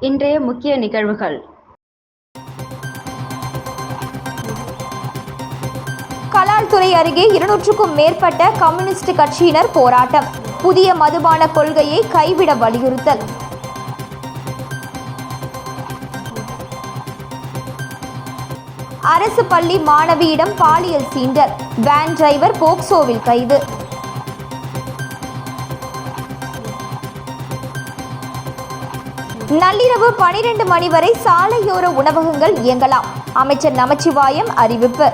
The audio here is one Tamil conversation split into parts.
இன்றைய முக்கிய நிகழ்வுகள். கலால்துறை அருகே இருநூற்றுக்கும் மேற்பட்ட கம்யூனிஸ்ட் கட்சியினர் போராட்டம். புதிய மதுபான கொள்கையை கைவிட வலியுறுத்தல். அரசு பள்ளி மாணவியிடம் பாலியல் சீண்டல். வேன் டிரைவர் போக்சோவில் கைது. நள்ளிரவு பனிரெண்டு மணி வரை சாலையோர உணவகங்கள் இயங்கலாம். அமைச்சர் நமச்சிவாயம் அறிவிப்பு.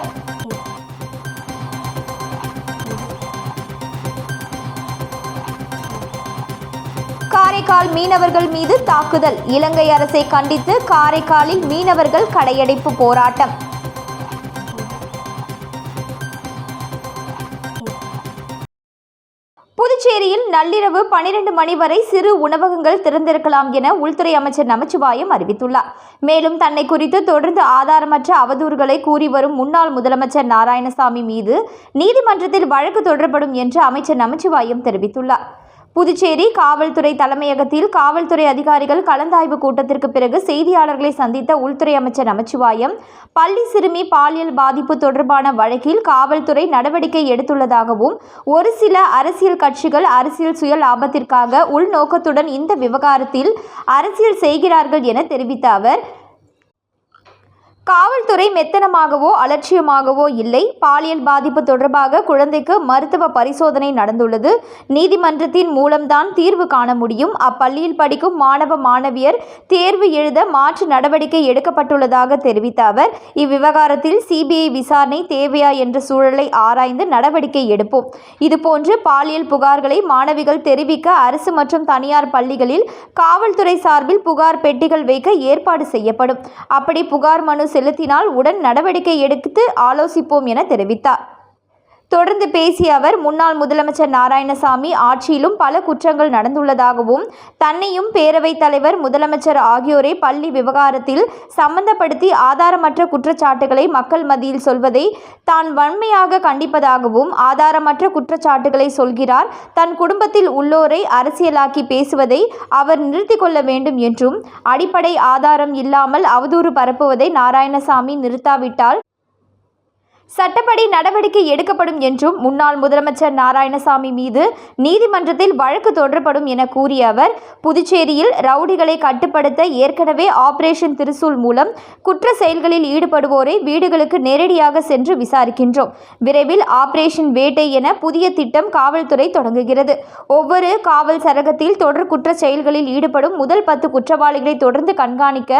காரைக்கால் மீனவர்கள் மீது தாக்குதல். இலங்கை அரசை கண்டித்து காரைக்காலில் மீனவர்கள் கடையடைப்பு போராட்டம். நள்ளிரவு பனிரெண்டு மணி வரை சிறு உணவகங்கள் திறந்திருக்கலாம் என உள்துறை அமைச்சர் நமச்சிவாயம் அறிவித்துள்ளார். மேலும் தன்னை குறித்து தொடர்ந்து ஆதாரமற்ற அவதூறுகளை கூறி வரும் முன்னாள் முதலமைச்சர் நாராயணசாமி மீது நீதிமன்றத்தில் வழக்கு தொடரப்படும் என்று அமைச்சர் நமச்சிவாயம் தெரிவித்துள்ளார். புதுச்சேரி காவல்துறை தலைமையகத்தில் காவல்துறை அதிகாரிகள் கலந்தாய்வு கூட்டத்திற்கு பிறகு செய்தியாளர்களை சந்தித்த உள்துறை அமைச்சர் நமச்சிவாயம் பள்ளி சிறுமி பாலியல் பாதிப்பு தொடர்பான வழக்கில் காவல்துறை நடவடிக்கை எடுத்துள்ளதாகவும் ஒரு சில அரசியல் கட்சிகள் அரசியல் சுய லாபத்திற்காக உள்நோக்கத்துடன் இந்த விவகாரத்தில் அரசியல் செய்கிறார்கள் என தெரிவித்த அவர் காவல்துறை மெத்தனமாகவோ அலட்சியமாகவோ இல்லை. பாலியல் பாதிப்பு தொடர்பாக குழந்தைக்கு மருத்துவ பரிசோதனை நடந்துள்ளது. நீதிமன்றத்தின் மூலம்தான் தீர்வு காண முடியும். அப்பள்ளியில் படிக்கும் மாணவ மாணவியர் தேர்வு எழுத மாற்று நடவடிக்கை எடுக்கப்பட்டுள்ளதாக தெரிவித்த அவர் இவ்விவகாரத்தில் சிபிஐ விசாரணை தேவையா என்ற சூழலை ஆராய்ந்து நடவடிக்கை எடுப்போம். இதுபோன்று பாலியல் புகார்களை மாணவிகள் தெரிவிக்க அரசு மற்றும் தனியார் பள்ளிகளில் காவல்துறை சார்பில் புகார் பெட்டிகள் வைக்க ஏற்பாடு செய்யப்படும். அப்படி புகார் மனு செலுத்தினால் உடன் நடவடிக்கை எடுத்து ஆலோசிப்போம் என தெரிவித்தார். தொடர்ந்து பேசிய அவர் முன்னாள் முதலமைச்சர் நாராயணசாமி ஆட்சியிலும் பல குற்றங்கள் நடந்துள்ளதாகவும் தன்னையும் பேரவைத் தலைவர் முதலமைச்சர் ஆகியோரை பள்ளி விவகாரத்தில் சம்பந்தப்படுத்தி ஆதாரமற்ற குற்றச்சாட்டுகளை மக்கள் மத்தியில் சொல்வதை தான் வன்மையாக கண்டிப்பதாகவும் ஆதாரமற்ற குற்றச்சாட்டுகளை சொல்கிறார். தன் குடும்பத்தில் உள்ளோரை அரசியலாக்கி பேசுவதை அவர் நிறுத்திக் கொள்ள வேண்டும் என்றும் அடிப்படை ஆதாரம் இல்லாமல் அவதூறு பரப்புவதை நாராயணசாமி நிறுத்தாவிட்டால் சட்டப்படி நடவடிக்கை எடுக்கப்படும் என்றும் முன்னாள் முதலமைச்சர் நாராயணசாமி மீது நீதிமன்றத்தில் வழக்கு தொடரப்படும் என கூறிய அவர் புதுச்சேரியில் ரவுடிகளை கட்டுப்படுத்த ஏற்கனவே ஆபரேஷன் திருசூல் மூலம் குற்ற செயல்களில் ஈடுபடுவோரை வீடுகளுக்கு நேரடியாக சென்று விசாரிக்கின்றோம். விரைவில் ஆபரேஷன் வேட்டை என புதிய திட்டம் காவல்துறை தொடங்குகிறது. ஒவ்வொரு காவல் சரகத்தில் தொடர் குற்ற செயல்களில் ஈடுபடும் முதல் பத்து குற்றவாளிகளை தொடர்ந்து கண்காணிக்க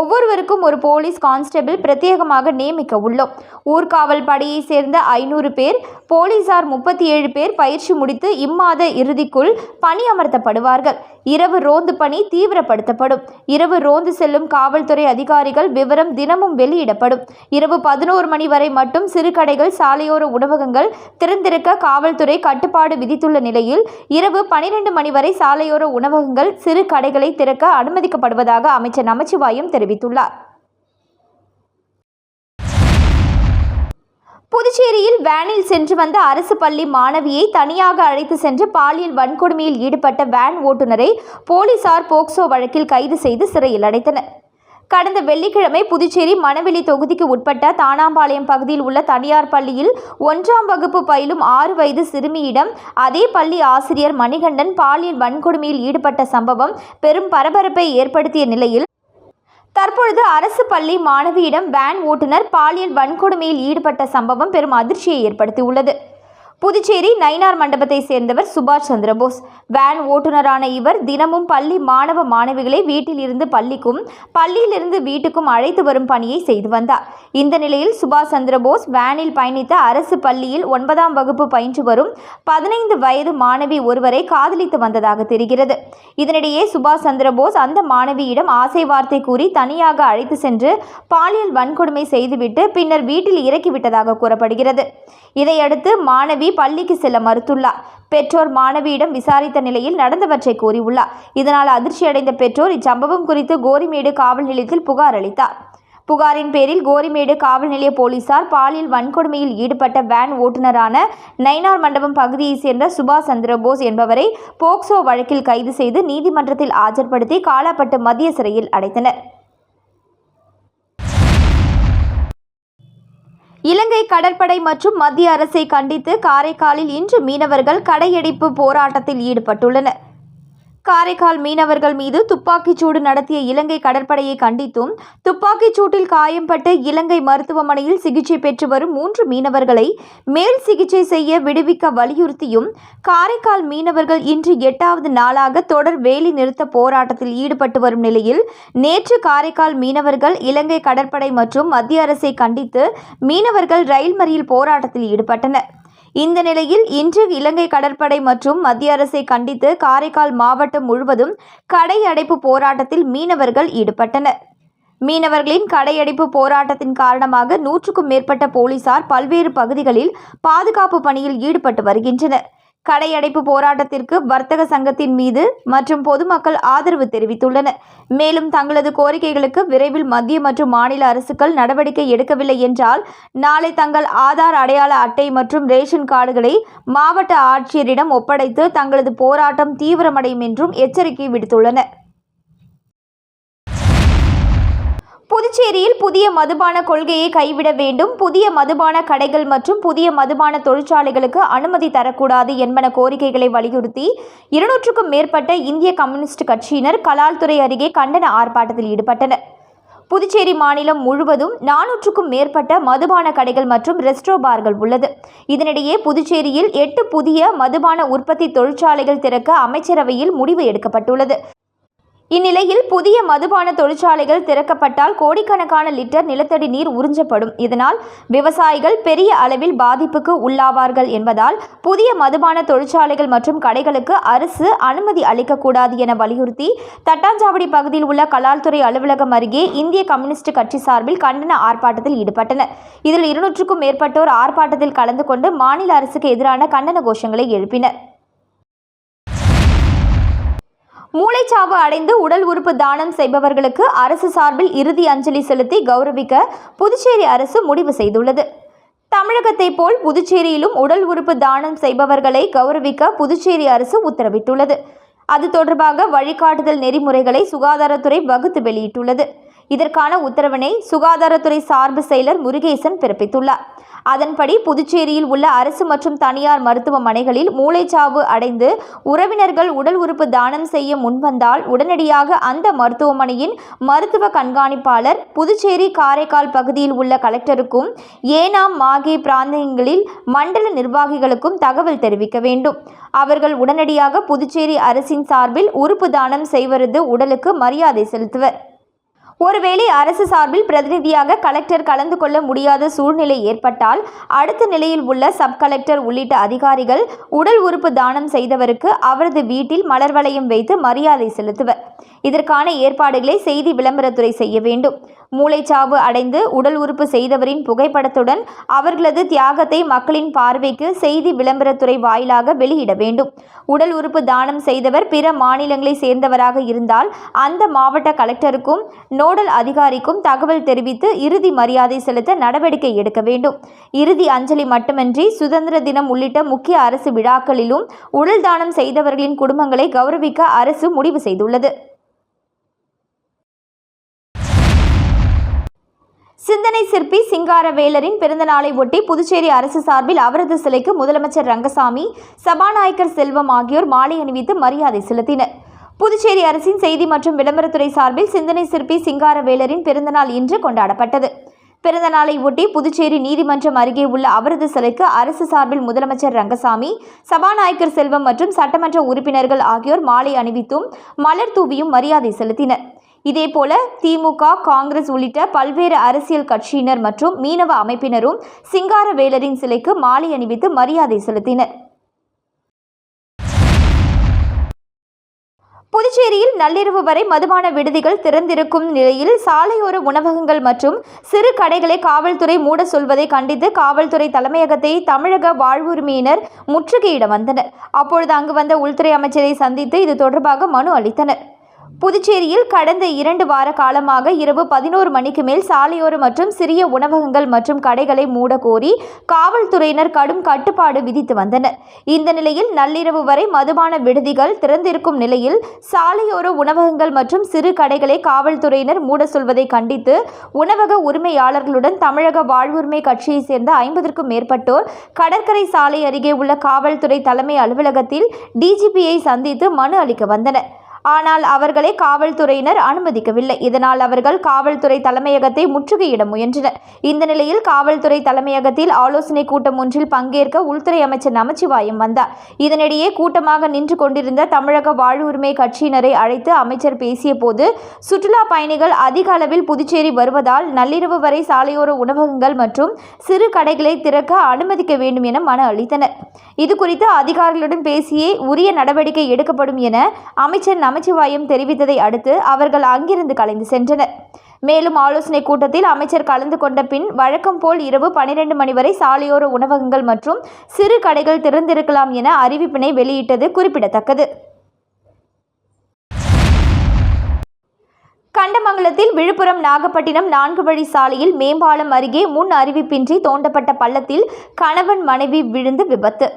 ஒவ்வொருவருக்கும் ஒரு போலீஸ் கான்ஸ்டபிள் பிரத்யேகமாக நியமிக்க உள்ளோம். ஊர்காவல் படையை சேர்ந்த ஐநூறு பேர் போலீசார் முப்பத்தி ஏழு பேர் பயிற்சி முடித்து இம்மாத இறுதிக்குள் பணி அமர்த்தப்படுவார்கள். இரவு ரோந்து பணி தீவிரப்படுத்தப்படும். இரவு ரோந்து செல்லும் காவல்துறை அதிகாரிகள் விவரம் தினமும் வெளியிடப்படும். இரவு பதினோரு மணி வரை மட்டும் சிறு கடைகள் சாலையோர உணவகங்கள் திறந்திருக்க காவல்துறை கட்டுப்பாடு விதித்துள்ள நிலையில் இரவு பனிரெண்டு மணி வரை சாலையோர உணவகங்கள் சிறு கடைகளை திறக்க அனுமதிக்கப்படுவதாக அமைச்சர் நமச்சிவாயம் தெரிவித்துள்ளார். புதுச்சேரியில் வேனில் சென்று வந்த அரசு பள்ளி மாணவியை தனியாக அழைத்து சென்று பாலியல் வன்கொடுமையில் ஈடுபட்ட வேன் ஓட்டுநரை போலீசார் போக்சோ வழக்கில் கைது செய்து சிறையில் அடைத்தனர். கடந்த வெள்ளிக்கிழமை புதுச்சேரி மணவெளி தொகுதிக்கு உட்பட்ட தானாம்பாளையம் பகுதியில் உள்ள தனியார் பள்ளியில் ஒன்றாம் வகுப்பு பயிலும் ஆறு வயது சிறுமியிடம் அதே பள்ளி ஆசிரியர் மணிகண்டன் பாலியல் வன்கொடுமையில் ஈடுபட்ட சம்பவம் பெரும் பரபரப்பை ஏற்படுத்திய நிலையில் தற்பொழுது அரசு பள்ளி மாணவியிடம் வேன் ஓட்டுநர் பாலியல் வன்கொடுமையில் ஈடுபட்ட சம்பவம் பெரும் அதிர்ச்சியை ஏற்படுத்தியுள்ளது. புதுச்சேரி நயினார் மண்டபத்தை சேர்ந்தவர் சுபாஷ் சந்திரபோஸ். வேன் ஓட்டுநரான இவர் தினமும் பள்ளி மாணவ மாணவிகளை வீட்டில் இருந்து பள்ளிக்கும் பள்ளியிலிருந்து வீட்டுக்கும் அழைத்து வரும் பணியை செய்து வந்தார். இந்த நிலையில் சுபாஷ் சந்திரபோஸ் வேனில் பயணித்த அரசு பள்ளியில் ஒன்பதாம் வகுப்பு பயின்று வரும் பதினைந்து வயது மாணவி ஒருவரை காதலித்து வந்ததாக தெரிகிறது. இதனிடையே சுபாஷ் சந்திரபோஸ் அந்த மாணவியிடம் ஆசை வார்த்தை கூறி தனியாக அழைத்து சென்று பாலியல் வன்கொடுமை செய்துவிட்டு பின்னர் வீட்டில் இறக்கிவிட்டதாக கூறப்படுகிறது. இதையடுத்து மாணவி பள்ளிக்கு செல்ல மறுத்துள்ளார். பெற்றோர் மாணவியிடம் விசாரித்த நிலையில் நடந்தவற்றை கூறியுள்ளார். இதனால் அதிர்ச்சியடைந்த பெற்றோர் இச்சம்பவம் குறித்து கோரிமேடு காவல் நிலையத்தில் புகார் அளித்தார். புகாரின் பேரில் கோரிமேடு காவல் நிலைய போலீசார் பாலியல் வன்கொடுமையில் ஈடுபட்ட வேன் ஓட்டுநரான நைனார் மண்டபம் பகுதியைச் சேர்ந்த சுபாஷ் சந்திரபோஸ் என்பவரை போக்சோ வழக்கில் கைது செய்து நீதிமன்றத்தில் ஆஜர்படுத்தி காலாப்பட்டு மத்திய சிறையில் அடைத்தனர். இலங்கை கடற்படை மற்றும் மத்திய அரசை கண்டித்து காரைக்காலில் இன்று மீனவர்கள் கடையடைப்பு போராட்டத்தில் ஈடுபட்டுள்ளனர். காரைக்கால் மீனவர்கள் மீது துப்பாக்கிச் சூடு நடத்திய இலங்கை கடற்படையை கண்டித்தும் துப்பாக்கிச்சூட்டில் காயம்பட்டு இலங்கை மருத்துவமனையில் சிகிச்சை பெற்று வரும் மூன்று மீனவர்களை மேல் சிகிச்சை செய்ய விடுவிக்க வலியுறுத்தியும் காரைக்கால் மீனவர்கள் இன்று எட்டாவது நாளாக தொடர் வேலி நிறுத்த போராட்டத்தில் ஈடுபட்டு வரும் நிலையில் நேற்று காரைக்கால் மீனவர்கள் இலங்கை கடற்படை மற்றும் மத்திய அரசை கண்டித்து மீனவர்கள் ரயில் மறியல் போராட்டத்தில் ஈடுபட்டனர். இந்த நிலையில் இன்று இலங்கை கடற்படை மற்றும் மத்திய அரசை கண்டித்து காரைக்கால் மாவட்டம் முழுவதும் கடை அடைப்பு போராட்டத்தில் மீனவர்கள் ஈடுபட்டனர். மீனவர்களின் கடையடைப்பு போராட்டத்தின் காரணமாக நூற்றுக்கும் மேற்பட்ட போலீசார் பல்வேறு பகுதிகளில் பாதுகாப்பு பணியில் ஈடுபட்டு வருகின்றனர். கடையடைப்பு போராட்டத்திற்கு வர்த்தக சங்கத்தின் மீது மற்றும் பொதுமக்கள் ஆதரவு தெரிவித்துள்ளனர். மேலும் தங்களது கோரிக்கைகளுக்கு விரைவில் மத்திய மற்றும் மாநில அரசுகள் நடவடிக்கை எடுக்கவில்லை என்றால் நாளை தங்கள் ஆதார் அடையாள அட்டை மற்றும் ரேஷன் கார்டுகளை மாவட்ட ஆட்சியரிடம் ஒப்படைத்து தங்களது போராட்டம் தீவிரமடையும் என்றும் எச்சரிக்கை விடுத்துள்ளனர். புதுச்சேரியில் புதிய மதுபான கொள்கையை கைவிட வேண்டும். புதிய மதுபான கடைகள் மற்றும் புதிய மதுபான தொழிற்சாலைகளுக்கு அனுமதி தரக்கூடாது என்பன கோரிக்கைகளை வலியுறுத்தி இருநூற்றுக்கும் மேற்பட்ட இந்திய கம்யூனிஸ்ட் கட்சியினர் கலால்துறை அருகே கண்டன ஆர்ப்பாட்டத்தில் ஈடுபட்டனர். புதுச்சேரி மாநிலம் முழுவதும் நானூற்றுக்கும் மேற்பட்ட மதுபான கடைகள் மற்றும் ரெஸ்டோ பார்கள் உள்ளது. இதனிடையே புதுச்சேரியில் எட்டு புதிய மதுபான உற்பத்தி தொழிற்சாலைகள் திறக்க அமைச்சரவையில் முடிவு எடுக்கப்பட்டுள்ளது. இந்நிலையில் புதிய மதுபான தொழிற்சாலைகள் திறக்கப்பட்டால் கோடிக்கணக்கான லிட்டர் நிலத்தடி நீர் உறிஞ்சப்படும். இதனால் விவசாயிகள் பெரிய அளவில் பாதிப்புக்கு உள்ளாவார்கள் என்பதால் புதிய மதுபான தொழிற்சாலைகள் மற்றும் கடைகளுக்கு அரசு அனுமதி அளிக்கக்கூடாது என வலியுறுத்தி தட்டாஞ்சாவடி பகுதியில் உள்ள கலால்துறை அலுவலகம் அருகே இந்திய கம்யூனிஸ்ட் கட்சி சார்பில் கண்டன ஆர்ப்பாட்டத்தில் ஈடுபட்டனர். இதில் இருநூற்றுக்கும் மேற்பட்டோர் ஆர்ப்பாட்டத்தில் கலந்து கொண்டு மாநில அரசுக்கு எதிரான கண்டன கோஷங்களை எழுப்பினர். மூளைச்சாவு அடைந்து உடல் உறுப்பு தானம் செய்பவர்களுக்கு அரசு சார்பில் இறுதி அஞ்சலி செலுத்தி கௌரவிக்க புதுச்சேரி அரசு முடிவு செய்துள்ளது. தமிழகத்தைப் போல் புதுச்சேரியிலும் உடல் உறுப்பு தானம் செய்பவர்களை கௌரவிக்க புதுச்சேரி அரசு உத்தரவிட்டுள்ளது. அது தொடர்பாக வழிகாட்டுதல் நெறிமுறைகளை சுகாதாரத்துறை வகுத்து வெளியிட்டுள்ளது. இதற்கான உத்தரவினை சுகாதாரத்துறை சார்பு செயலர் முருகேசன் பிறப்பித்துள்ளார். அதன்படி புதுச்சேரியில் உள்ள அரசு மற்றும் தனியார் மருத்துவமனைகளில் மூளைச்சாவு அடைந்து உறவினர்கள் உடல் உறுப்பு தானம் செய்ய முன்வந்தால் உடனடியாக அந்த மருத்துவமனையின் மருத்துவ கண்காணிப்பாளர் புதுச்சேரி காரைக்கால் பகுதியில் உள்ள கலெக்டருக்கும் ஏனாம் மாகே பிராந்தியங்களில் மண்டல நிர்வாகிகளுக்கும் தகவல் தெரிவிக்க வேண்டும். அவர்கள் உடனடியாக புதுச்சேரி அரசின் சார்பில் உறுப்பு தானம் செய்வது உடலுக்கு மரியாதை செலுத்துவர். ஒருவேளை அரசு சார்பில் பிரதிநிதியாக கலெக்டர் கலந்து கொள்ள முடியாத சூழ்நிலை ஏற்பட்டால் அடுத்த நிலையில் உள்ள சப் கலெக்டர் உள்ளிட்ட அதிகாரிகள் உடல் உறுப்பு தானம் செய்தவருக்கு அவரது வீட்டில் மலர் வளையம் வைத்து மரியாதை செலுத்துவர். இதற்கான ஏற்பாடுகளை செய்தி விளம்பரத்துறை செய்ய வேண்டும். மூளைச்சாவு அடைந்து உடல் உறுப்பு செய்தவரின் புகைப்படத்துடன் அவர்களது தியாகத்தை மக்களின் பார்வைக்கு செய்தி விளம்பரத்துறை வாயிலாக வெளியிட வேண்டும். உடல் உறுப்பு தானம் செய்தவர் பிற மாநிலங்களை சேர்ந்தவராக இருந்தால் அந்த மாவட்ட கலெக்டருக்கும் நோடல் அதிகாரிக்கும் தகவல் தெரிவித்து இறுதி மரியாதை செலுத்த நடவடிக்கை எடுக்க வேண்டும். இறுதி அஞ்சலி மட்டுமின்றி சுதந்திர தினம் உள்ளிட்ட முக்கிய அரசு விழாக்களிலும் உடல் தானம் செய்தவர்களின் குடும்பங்களை கௌரவிக்க அரசு முடிவு செய்துள்ளது. சிந்தனை சிற்பி சிங்காரவேலரின் பிறந்தநாளை ஒட்டி புதுச்சேரி அரசு சார்பில் அவரது சிலைக்கு முதலமைச்சர் ரங்கசாமி சபாநாயகர் செல்வம் ஆகியோர் மாலை அணிவித்து மரியாதை செலுத்தினர். புதுச்சேரி அரசின் செய்தி மற்றும் விளம்பரத்துறை சார்பில் சிந்தனை சிற்பி சிங்காரவேலரின் பிறந்தநாள் இன்று கொண்டாடப்பட்டது. பிறந்த நாளை ஒட்டி புதுச்சேரி நீதிமன்றம் அருகே உள்ள அவரது சிலைக்கு அரசு சார்பில் முதலமைச்சர் ரங்கசாமி சபாநாயகர் செல்வம் மற்றும் சட்டமன்ற உறுப்பினர்கள் ஆகியோர் மாலை அணிவித்தும் மலர் தூவியும் மரியாதை செலுத்தினர். இதேபோல திமுக காங்கிரஸ் உள்ளிட்ட பல்வேறு அரசியல் கட்சியினர் மற்றும் மீனவ அமைப்பினரும் சிங்கார வேலரின் சிலைக்கு மாலை அணிவித்து மரியாதை செலுத்தினர். புதுச்சேரியில் நள்ளிரவு வரை மதுபான விடுதிகள் திறந்திருக்கும் நிலையில் சாலையோர உணவகங்கள் மற்றும் சிறு கடைகளை காவல்துறை மூட சொல்வதை கண்டித்து காவல்துறை தலைமையகத்தை தமிழக வாழ்வுரிமையினர் முற்றுகையிட வந்தனர். அப்பொழுது அங்கு வந்த உள்துறை அமைச்சரை சந்தித்து இது தொடர்பாக மனு அளித்தனர். புதுச்சேரியில் கடந்த இரண்டு வார காலமாக இரவு பதினோரு மணிக்கு மேல் சாலையோர மற்றும் சிறிய உணவகங்கள் மற்றும் கடைகளை மூடக்கோரி காவல்துறையினர் கடும் கட்டுப்பாடு விதித்து வந்தனர். இந்த நிலையில் நள்ளிரவு வரை மதுபான விடுதிகள் திறந்திருக்கும் நிலையில் சாலையோர உணவகங்கள் மற்றும் சிறு கடைகளை காவல்துறையினர் மூட சொல்வதை கண்டித்து உணவக உரிமையாளர்களுடன் தமிழக வாழ்வுரிமை கட்சியைச் சேர்ந்த ஐம்பதற்கும் மேற்பட்டோர் கடற்கரை சாலை அருகே உள்ள காவல்துறை தலைமை அலுவலகத்தில் டிஜிபியை சந்தித்து மனு அளிக்க வந்தனர். ஆனால் அவர்களை காவல்துறையினர் அனுமதிக்கவில்லை. இதனால் அவர்கள் காவல்துறை தலைமையகத்தை முற்றுகையிட முயன்றனர். இந்த நிலையில் காவல்துறை தலைமையகத்தில் ஆலோசனை கூட்டம் ஒன்றில் பங்கேற்க உள்துறை அமைச்சர் நமச்சிவாயம் வந்தார். இதனிடையே கூட்டமாக நின்று கொண்டிருந்த தமிழக வாழ்வுரிமை கட்சியினரை அழைத்து அமைச்சர் பேசிய போது சுற்றுலா பயணிகள் அதிக அளவில் புதுச்சேரி வருவதால் நள்ளிரவு வரை சாலையோர உணவகங்கள் மற்றும் சிறு கடைகளை திறக்க அனுமதிக்க வேண்டும் என மன அளித்தனர். இதுகுறித்து அதிகாரிகளுடன் பேசியே உரிய நடவடிக்கை எடுக்கப்படும் என அமைச்சர் நமச்சிவாயம் தெரிவித்ததை அடுத்து அவர்கள் அங்கிருந்து கலைந்து சென்றனர். மேலும் ஆலோசனை கூட்டத்தில் அமைச்சர் கலந்து கொண்ட பின் வழக்கம் போல் இரவு பனிரெண்டு மணி வரை சாலையோர உணவகங்கள் மற்றும் சிறு கடைகள் திறந்திருக்கலாம் என அறிவிப்பினை வெளியிட்டது குறிப்பிடத்தக்கது. கண்டமங்கலத்தில் விழுப்புரம் நாகப்பட்டினம் நான்கு வழி சாலையில் மேம்பாலம் அருகே முன் அறிவிப்பின்றி தோண்டப்பட்ட பள்ளத்தில் கணவன் மனைவி விழுந்து விபத்து.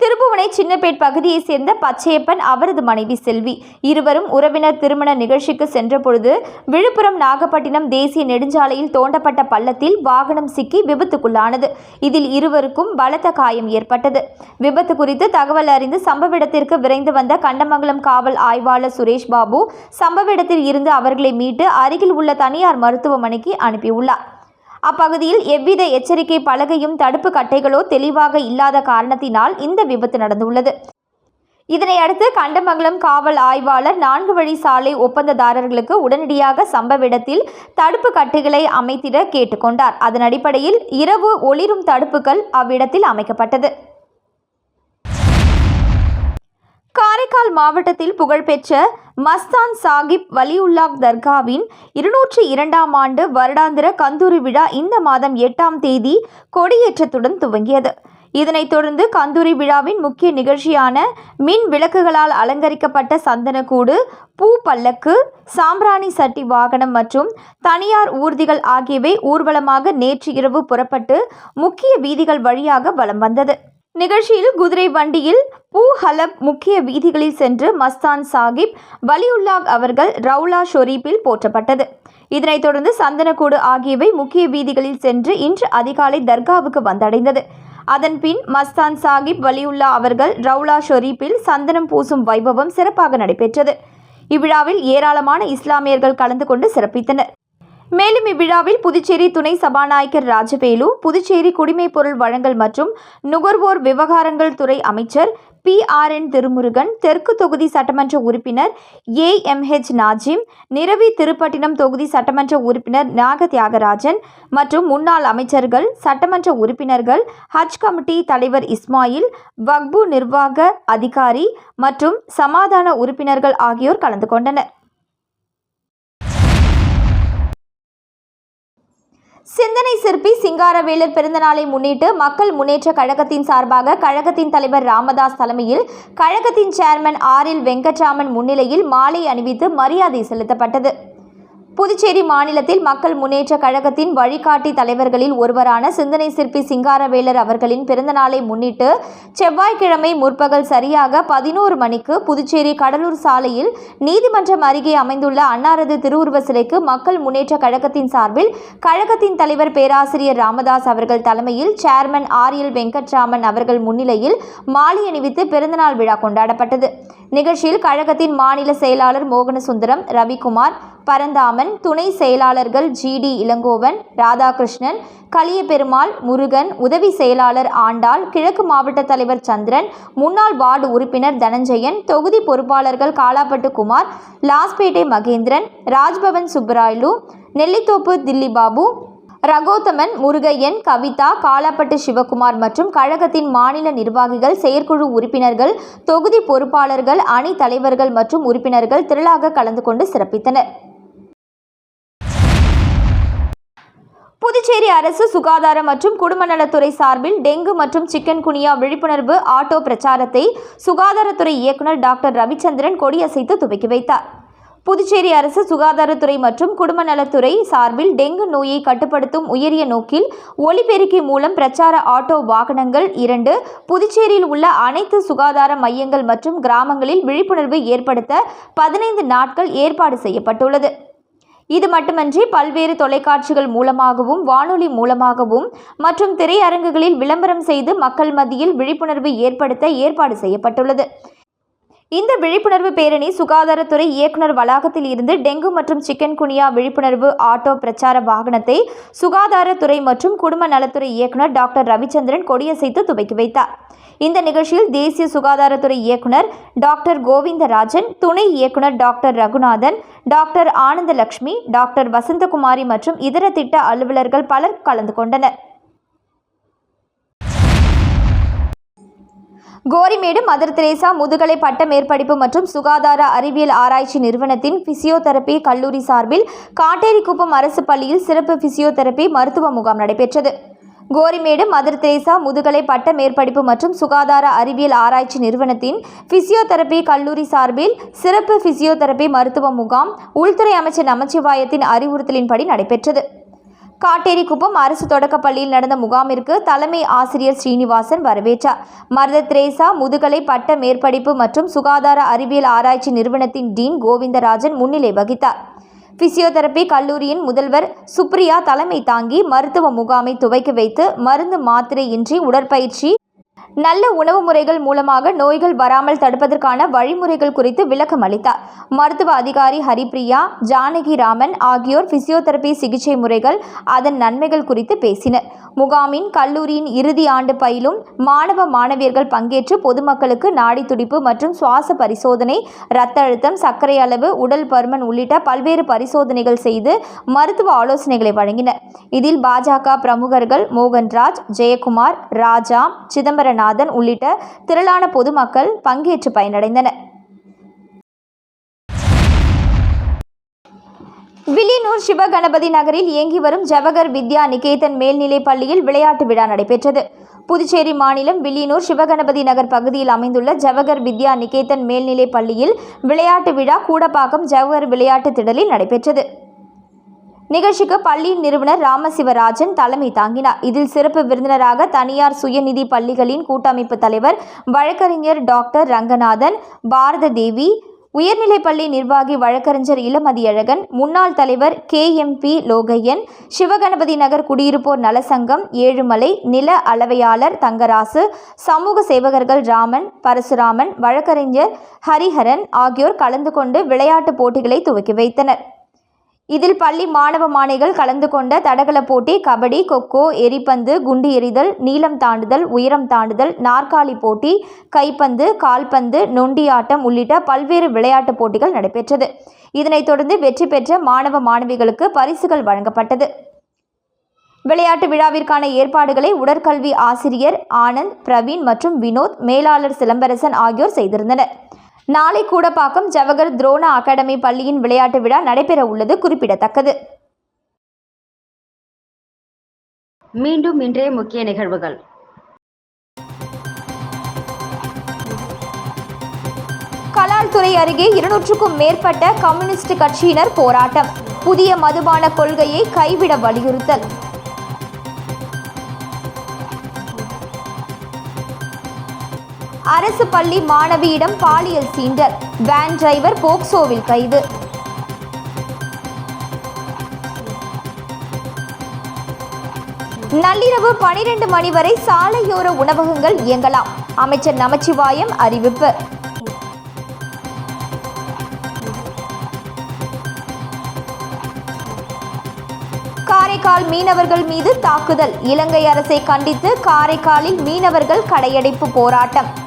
திருப்புவனை சின்னப்பேட் பகுதியைச் சேர்ந்த பச்சையப்பன் அவரது மனைவி செல்வி. இருவரும் உறவினர் திருமண நிகழ்ச்சிக்கு சென்றபொழுது விழுப்புரம் நாகப்பட்டினம் தேசிய நெடுஞ்சாலையில் தோண்டப்பட்ட பள்ளத்தில் வாகனம் சிக்கி விபத்துக்குள்ளானது. இதில் இருவருக்கும் பலத்த காயம் ஏற்பட்டது. விபத்து குறித்து தகவல் அறிந்து சம்பவ இடத்திற்கு விரைந்து வந்த கண்டமங்கலம் காவல் ஆய்வாளர் சுரேஷ் பாபு சம்பவ இடத்தில் இருந்து அவர்களை மீட்டு அருகில் உள்ள தனியார் மருத்துவமனைக்கு அனுப்பியுள்ளார். அப்பகுதியில் எவ்வித எச்சரிக்கை பலகையும் தடுப்பு கட்டைகளோ தெளிவாக இல்லாத காரணத்தினால் இந்த விபத்து நடந்துள்ளது. இதனையடுத்து கண்டமங்கலம் காவல் ஆய்வாளர் நான்கு வழி சாலை ஒப்பந்ததாரர்களுக்கு உடனடியாக சம்பவ இடத்தில் தடுப்பு கட்டைகளை அமைத்திட கேட்டுக்கொண்டார். அதன் அடிப்படையில் இரவு ஒளிரும் தடுப்புகள் அவ்விடத்தில் அமைக்கப்பட்டது. காரைக்கால் மாவட்டத்தில் புகழ்பெற்ற மஸ்தான் சாகிப் வலியுல்லாஹ் தர்காவின் இருநூற்றி இரண்டாம் ஆண்டு வருடாந்திர கந்தூரி விழா இந்த மாதம் எட்டாம் தேதி கொடியேற்றத்துடன் துவங்கியது. இதனைத் தொடர்ந்து கந்தூரி விழாவின் முக்கிய நிகழ்ச்சியான மின் விளக்குகளால் அலங்கரிக்கப்பட்ட சந்தனக்கூடு பூ பல்லக்கு சாம்பிராணி சட்டி வாகனம் மற்றும் தனியார் ஊர்திகள் ஆகியவை ஊர்வலமாக நேற்று இரவு புறப்பட்டு முக்கிய வீதிகள் வழியாக வலம் வந்தது. நிகழ்ச்சியில் குதிரை வண்டியில் பூ ஹலப் முக்கிய வீதிகளில் சென்று மஸ்தான் சாகிப் வலியுல்லாக் அவர்கள் ரவுலா ஷொரீப்பில் போற்றப்பட்டது. இதனைத் தொடர்ந்து சந்தனக்கூடு ஆகியவை முக்கிய வீதிகளில் சென்று இன்று அதிகாலை தர்காவுக்கு வந்தடைந்தது. அதன்பின் மஸ்தான் சாகிப் வலியுல்லா அவர்கள் ரவுலா ஷொரீப்பில் சந்தனம் பூசும் வைபவம் சிறப்பாக நடைபெற்றது. இவ்விழாவில் ஏராளமான இஸ்லாமியர்கள் கலந்து கொண்டு சிறப்பித்தனர். மேலும் இவ்விழாவில் புதுச்சேரி துணை சபாநாயகர் ராஜவேலு புதுச்சேரி குடிமைப் பொருள் வழங்கல் மற்றும் நுகர்வோர் விவகாரங்கள் துறை அமைச்சர் பி ஆர் என் திருமுருகன் தெற்கு தொகுதி சட்டமன்ற உறுப்பினர் A M H Nazim Niravi Thirupattinam தொகுதி சட்டமன்ற உறுப்பினர் நாக தியாகராஜன் மற்றும் முன்னாள் அமைச்சர்கள் சட்டமன்ற உறுப்பினர்கள் ஹஜ் கமிட்டி தலைவர் இஸ்மாயில் வக்பு நிர்வாக அதிகாரி மற்றும் சமாதான உறுப்பினர்கள் ஆகியோர் கலந்து கொண்டனர். சிந்தனை சிற்பி சிங்காரவேலர் பிறந்தநாளை முன்னிட்டு மக்கள் முன்னேற்ற கழகத்தின் சார்பாக கழகத்தின் தலைவர் ராமதாஸ் தலைமையில் கழகத்தின் சேர்மன் ஆர் எல் வெங்கட்ராமன் முன்னிலையில் மாலை அணிவித்து மரியாதை செலுத்தப்பட்டது. புதுச்சேரி மாநிலத்தில் மக்கள் முன்னேற்ற கழகத்தின் வழிகாட்டி தலைவர்களில் ஒருவரான சிந்தனை சிற்பி சிங்காரவேலர் அவர்களின் பிறந்தநாளை முன்னிட்டு செவ்வாய்க்கிழமை முற்பகல் சரியாக பதினோரு மணிக்கு புதுச்சேரி கடலூர் சாலையில் நீதிமன்றம் அருகே அமைந்துள்ள அன்னாரது திருவுருவ சிலைக்கு மக்கள் முன்னேற்ற கழகத்தின் சார்பில் கழகத்தின் தலைவர் பேராசிரியர் ராமதாஸ் அவர்கள் தலைமையில் சேர்மன் ஆர் எல் வெங்கட்ராமன் அவர்கள் முன்னிலையில் மாலை அணிவித்து பிறந்தநாள் விழா கொண்டாடப்பட்டது. நிகழ்ச்சியில் கழகத்தின் மாநில செயலாளர் மோகனசுந்தரம் ரவிக்குமார் பரந்தாமன் துணை செயலாளர்கள் ஜிடி இளங்கோவன் ராதாகிருஷ்ணன் கலியபெருமாள் முருகன் உதவி செயலாளர் ஆண்டாள் கிழக்கு மாவட்ட தலைவர் சந்திரன் முன்னாள் வார்டு உறுப்பினர் தனஞ்சயன் தொகுதி பொறுப்பாளர்கள் காலாப்பட்டு குமார் லாஸ்பேட்டை மகேந்திரன் ராஜ்பவன் சுப்பராயலு நெல்லித்தோப்பு தில்லி பாபு ரகோத்தமன் முருகையன் கவிதா காலாப்பட்டு சிவகுமார் மற்றும் கழகத்தின் மாநில நிர்வாகிகள் செயற்குழு உறுப்பினர்கள் தொகுதி பொறுப்பாளர்கள் அணி தலைவர்கள் மற்றும் உறுப்பினர்கள் திரளாக கலந்து கொண்டு சிறப்பித்தனர். புதுச்சேரி அரசு சுகாதார மற்றும் குடும்ப நலத்துறை சார்பில் டெங்கு மற்றும் சிக்கன் குனியா விழிப்புணர்வு ஆட்டோ பிரச்சாரத்தை சுகாதாரத்துறை இயக்குனர் டாக்டர் ரவிச்சந்திரன் கொடியசைத்து துவக்கி வைத்தார். புதுச்சேரி அரசு சுகாதாரத்துறை மற்றும் குடும்ப நலத்துறை சார்பில் டெங்கு நோயை கட்டுப்படுத்தும் உயரிய நோக்கில் ஒலிபெருக்கி மூலம் பிரச்சார ஆட்டோ வாகனங்கள் இரண்டு புதுச்சேரியில் உள்ள அனைத்து சுகாதார மையங்கள் மற்றும் கிராமங்களில் விழிப்புணர்வு ஏற்படுத்த பதினைந்து நாட்கள் ஏற்பாடு செய்யப்பட்டுள்ளது. இது மட்டுமன்றி பல்வேறு தொலைக்காட்சிகள் மூலமாகவும் வானொலி மூலமாகவும் மற்றும் திரையரங்குகளில் விளம்பரம் செய்து மக்கள் மத்தியில் விழிப்புணர்வு ஏற்படுத்த ஏற்பாடு செய்யப்பட்டுள்ளது. இந்த விழிப்புணர்வு பேரணி சுகாதாரத்துறை இயக்குனர் வளாகத்தில் இருந்து டெங்கு மற்றும் சிக்கன் குனியா விழிப்புணர்வு ஆட்டோ பிரச்சார வாகனத்தை சுகாதாரத்துறை மற்றும் குடும்ப நலத்துறை இயக்குனர் டாக்டர் ரவிச்சந்திரன் கொடியசைத்து துவக்கி வைத்தார். இந்த நிகழ்ச்சியில் தேசிய சுகாதாரத்துறை இயக்குனர் டாக்டர் கோவிந்தராஜன் துணை இயக்குனர் doctor Raghunathan doctor Anandalakshmi doctor Vasanthakumari மற்றும் இதர திட்ட அலுவலர்கள் பலர் கலந்து கொண்டனர். கோரிமேடு மதர் தெரேசா முதுகலை பட்ட மேற்படிப்பு மற்றும் சுகாதார அறிவியல் ஆராய்ச்சி நிறுவனத்தின் பிசியோதெரபி கல்லூரி சார்பில் காட்டேரிக்குப்பம் அரசு பள்ளியில் சிறப்பு பிசியோதெரபி மருத்துவ முகாம் நடைபெற்றது. கோரிமேடு மதர் தெரேசா முதுகலை பட்ட மேற்படிப்பு மற்றும் சுகாதார அறிவியல் ஆராய்ச்சி நிறுவனத்தின் பிசியோதெரபி கல்லூரி சார்பில் சிறப்பு பிசியோதெரபி மருத்துவ முகாம் உள்துறை அமைச்சர் நமச்சிவாயத்தின் அறிவுறுத்தலின்படி நடைபெற்றது. காட்டேரிக்குப்பம் அரசு தொடக்கப்பள்ளியில் நடந்த முகாமிற்கு தலைமை ஆசிரியர் ஸ்ரீனிவாசன் வரவேற்றார். மருத திரேசா முதுகலை பட்ட மேற்படிப்பு மற்றும் சுகாதார அறிவியல் ஆராய்ச்சி நிறுவனத்தின் டீன் கோவிந்தராஜன் முன்னிலை வகித்தார். பிசியோதெரபி கல்லூரியின் முதல்வர் சுப்ரியா தலைமை தாங்கி மருத்துவ முகாமை துவக்கி வைத்து மருந்து மாத்திரையின்றி உடற்பயிற்சி நல்ல உணவு முறைகள் மூலமாக நோய்கள் வராமல் தடுப்பதற்கான வழிமுறைகள் குறித்து விளக்கம் அளித்தார். மருத்துவ அதிகாரி ஹரிப்ரியா ஜானகி ராமன் ஆகியோர் பிசியோதெரபி சிகிச்சை முறைகள் அதன் நன்மைகள் குறித்து பேசினர். முகாமின் கல்லூரியின் இறுதி ஆண்டு பயிலும் மாணவ மாணவியர்கள் பங்கேற்று பொதுமக்களுக்கு நாடி துடிப்பு மற்றும் சுவாச பரிசோதனை இரத்த அழுத்தம் சர்க்கரை அளவு உடல் பருமன் உள்ளிட்ட பல்வேறு பரிசோதனைகள் செய்து மருத்துவ ஆலோசனைகளை வழங்கினர். இதில் பாஜக பிரமுகர்கள் மோகன்ராஜ் ஜெயக்குமார் ராஜா சிதம்பரநாதன் உள்ளிட்ட திரளான பொதுமக்கள் பங்கேற்று பயனடைந்தனர். வில்லியனூர் சிவகணபதி நகரில் இயங்கி வரும் ஜவஹர் வித்யா நிகேதன் மேல்நிலைப் பள்ளியில் விளையாட்டு விழா நடைபெற்றது. புதுச்சேரி மாநிலம் வில்லியனூர் சிவகணபதி நகர் பகுதியில் அமைந்துள்ள ஜவஹர் வித்யா நிகேதன் மேல்நிலைப் பள்ளியில் விளையாட்டு விழா கூடப்பாக்கம் ஜவஹர் விளையாட்டு திடலில் நடைபெற்றது. நிகழ்ச்சிக்கு பள்ளியின் நிறுவனர் ராமசிவராஜன் தலைமை தாங்கினார். இதில் சிறப்பு விருந்தினராக தனியார் சுயநிதி பள்ளிகளின் கூட்டமைப்பு தலைவர் வழக்கறிஞர் டாக்டர் ரங்கநாதன் பாரத தேவி உயர்நிலைப்பள்ளி நிர்வாகி வழக்கறிஞர் இளமதியழகன் முன்னாள் தலைவர் K. M. P. Logaiyan Sivaganapathi Nagar குடியிருப்போர் நலசங்கம் ஏழுமலை நில அளவையாளர் தங்கராசு சமூக சேவகர்கள் ராமன் பரசுராமன் வழக்கறிஞர் ஹரிஹரன் ஆகியோர் கலந்து கொண்டு விளையாட்டுப் போட்டிகளை துவக்கி வைத்தனர். இதில் பள்ளி மாணவ மாணவிகள் கலந்து கொண்ட தடகள போட்டி கபடி கொக்கோ எரிப்பந்து குண்டு எறிதல் நீளம் தாண்டுதல் உயரம் தாண்டுதல் நாற்காலி போட்டி கைப்பந்து கால்பந்து நொண்டியாட்டம் உள்ளிட்ட பல்வேறு விளையாட்டுப் போட்டிகள் நடைபெற்றது. இதனைத் தொடர்ந்து வெற்றி பெற்ற மாணவ மாணவிகளுக்கு பரிசுகள் வழங்கப்பட்டது. விளையாட்டு விழாவிற்கான ஏற்பாடுகளை உடற்கல்வி ஆசிரியர் ஆனந்த் பிரவீன் மற்றும் வினோத் மேலாளர் சிலம்பரசன் ஆகியோர் செய்திருந்தனர். நாளை கூடப்பாக்கம் ஜவஹர் துரோண அகாடமி பள்ளியின் விளையாட்டு விழா நடைபெற உள்ளது குறிப்பிடத்தக்கது. மீண்டும் இன்றைய முக்கிய நிகழ்வுகள். கலால்துறை அருகே இருநூற்றுக்கும் மேற்பட்ட கம்யூனிஸ்ட் கட்சியினர் போராட்டம். புதிய மதுபான கொள்கையை கைவிட வலியுறுத்தல். அரசு பள்ளி மாணவியிடம் பாலியல் சீண்டல். வேன் டிரைவர் போக்சோவில் கைது. நள்ளிரவு பனிரெண்டு மணி வரை சாலையோர உணவகங்கள் இயங்கலாம். அமைச்சர் நமச்சிவாயம் அறிவிப்பு. காரைக்கால் மீனவர்கள் மீது தாக்குதல். இலங்கை அரசை கண்டித்து காரைக்காலில் மீனவர்கள் கடையடைப்பு போராட்டம்.